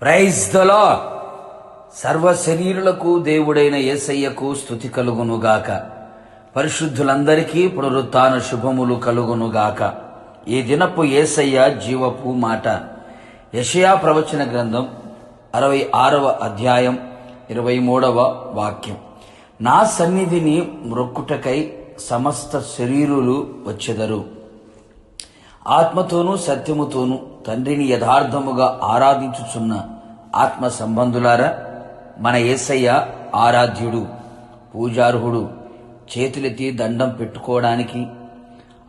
Praise దలో సర్వ శరీరులకు దేవుడైన యేసయ్యకు స్థుతి కలుగునుగాక పరిశుద్ధులందరికీ పునరుత్న శుభములు కలుగునుగాక ఈ దినపు యేసయ్య జీవపు మాట. యషయా ప్రవచన గ్రంథం అరవై ఆరవ అధ్యాయం ఇరవై మూడవ వాక్యం. నా సన్నిధిని మ్రొక్కుటకై సమస్త శరీరులు వచ్చెదరు. ఆత్మతోనూ సత్యముతోనూ తండ్రిని యథార్థముగా ఆరాధించుచున్న ఆత్మ సంబంధులారా మన యేసయ్య ఆరాధ్యుడు పూజార్హుడు చేతులెత్తి దండం పెట్టుకోవడానికి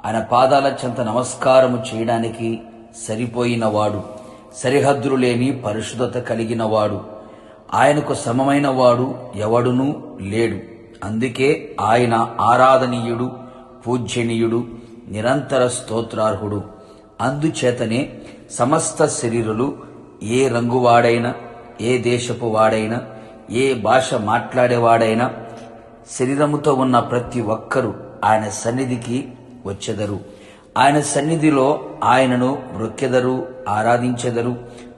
ఆయన పాదాల చెంత నమస్కారము చేయడానికి సరిపోయినవాడు సరిహద్దులు లేని పరిశుద్ధత కలిగినవాడు ఆయనకు సమమైన వాడు ఎవడునూ లేడు. అందుకే ఆయన ఆరాధనీయుడు పూజ్యనీయుడు నిరంతర స్తోత్రార్హుడు. అందుచేతనే సమస్త శరీరులు ఏ రంగువాడైనా ఏ దేశపు వాడైనా ఏ భాష మాట్లాడేవాడైనా శరీరముతో ఉన్న ప్రతి ఒక్కరూ ఆయన సన్నిధికి వచ్చెదరు. ఆయన సన్నిధిలో ఆయనను మృక్కెదరు ఆరాధించెదరు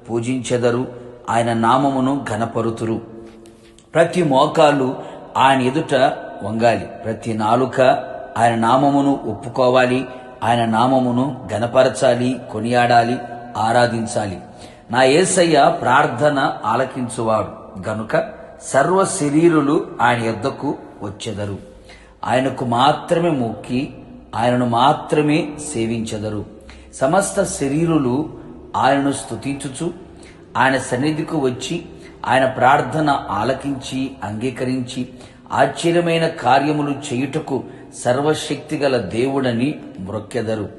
పూజించెదరు ఆయన నామమును ఘనపరుతురు. ప్రతి మోకాళ్ళు ఆయన ఎదుట వంగాలి. ప్రతి నాలుక ఆయన నామమును ఒప్పుకోవాలి. ఆయన నామమును గనపరచాలి కొనియాడాలి ఆరాధించాలి. నా యేసయ్య ప్రార్థన ఆలకించువాడు. గనుక సర్వ శరీరులు ఆయన యొద్దకు వచ్చెదరు. ఆయనకు మాత్రమే మొక్కి ఆయనను మాత్రమే సేవించెదరు. సమస్త శరీరులు ఆయనను స్తుతించుచు ఆయన సన్నిధికి వచ్చి ఆయన ప్రార్థన ఆలకించి అంగీకరించి ఆశ్చర్యమైన కార్యములు చేయుటకు సర్వశక్తిగల దేవుడని మ్రొక్కెదరు.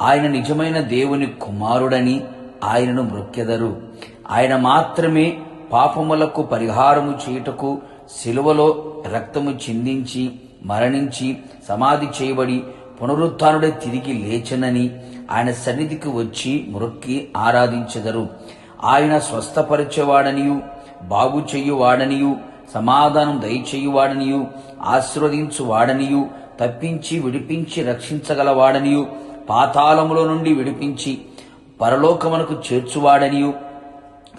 ఆయన నిజమైన దేవుని కుమారుడని ఆయనను మ్రొక్కెదరు. ఆయన మాత్రమే పాపములకు పరిహారము చేయుటకు శిలువలో రక్తము చిందించి మరణించి సమాధి చేయబడి పునరుత్నుడే తిరిగి లేచనని ఆయన సన్నిధికి వచ్చి మ్రొక్కి ఆరాధించెదరు. ఆయన స్వస్థపరిచేవాడనియు బాగు చెయ్యువాడనియు సమాధానం దయచేయువాడనియు ఆశీర్వదించువాడనియు తప్పించి విడిపించి రక్షించగలవాడనియు పాతాళములో నుండి విడిపించి పరలోకమునకు చేర్చువాడనియు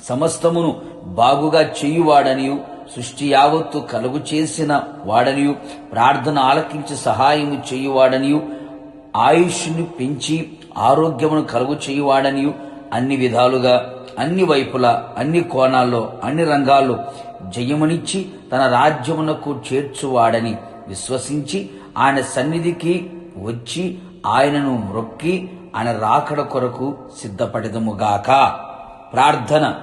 సమస్తమును బాగుగా చేయువాడనియు సృష్టి యావత్తు కలుగు చేసిన వాడనియు ప్రార్థన ఆలకించి సహాయము చేయువాడనియు ఆయుష్ని పెంచి ఆరోగ్యమును కలుగు చేయువాడనియు అన్ని విధాలుగా అన్ని వైపులా అన్ని కోణాల్లో అన్ని రంగాల్లో జయమునిచ్చి తన రాజ్యమునకు చేర్చువాడని విశ్వసించి ఆయన సన్నిధికి వచ్చి ఆయనను మ్రొక్కి ఆయన రాకడ కొరకు సిద్ధపడదముగాక. ప్రార్థన.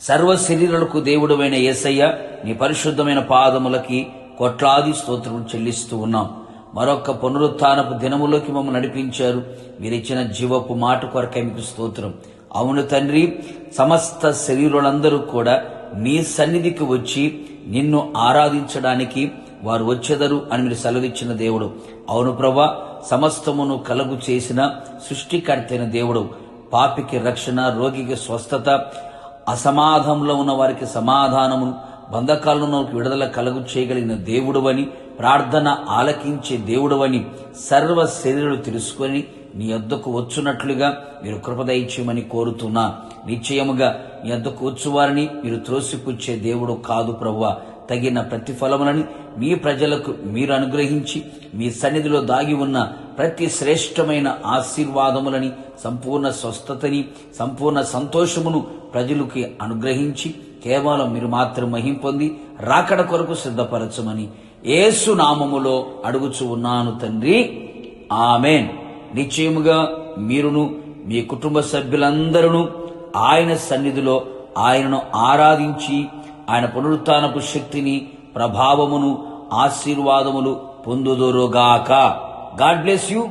సర్వ శరీరులకు దేవుడమైన యేసయ్య నీ పరిశుద్ధమైన పాదములకి కొట్లాది స్తోత్రములు చెల్లిస్తూ ఉన్నాం. మరొక పునరుత్నపు దినములోకి మమ్మల్ని నడిపించారు. మీరిచ్చిన జీవపు మాట కొరకై మీకు స్తోత్రం. అవును తండ్రి సమస్త శరీరులందరూ కూడా నీ సన్నిధికి వచ్చి నిన్ను ఆరాధించడానికి వారు వచ్చెదరు అని మీరు సెలవిచ్చిన దేవుడు. అవును ప్రభా సమస్తమును కలుగు చేసిన సృష్టికర్తైన దేవుడు. పాపికి రక్షణ రోగికి స్వస్థత అసమాధంలో ఉన్న వారికి సమాధానమును బంధకాలను విడుదల కలుగు చేయగలిగిన దేవుడువని ప్రార్థన ఆలకించే దేవుడువని సర్వ శరీరులు తెలుసుకొని నీ వద్దకు వచ్చున్నట్లుగా మీరు కృపదయించమని కోరుతున్నా. నిశ్చయముగా నీ వద్దకు వచ్చువారిని మీరు త్రోసిపుచ్చే దేవుడు కాదు ప్రవ్వ తగిన ప్రతిఫలములని మీ ప్రజలకు మీరు అనుగ్రహించి మీ సన్నిధిలో దాగి ఉన్న ప్రతి శ్రేష్టమైన ఆశీర్వాదములని సంపూర్ణ స్వస్థతని సంపూర్ణ సంతోషమును ప్రజలకి అనుగ్రహించి కేవలం మీరు మాత్రం మహింపొంది రాకడ కొరకు సిద్ధపరచమని ఏసు నామములో అడుగుచు ఉన్నాను తండ్రి. ఆమెన్. నిశ్చయముగా మీరును మీ కుటుంబ సభ్యులందరూ ఆయన సన్నిధిలో ఆయనను ఆరాధించి ఆయన పునరుత్నపు శక్తిని ప్రభావమును ఆశీర్వాదములు పొందుదురుగాక. God bless you.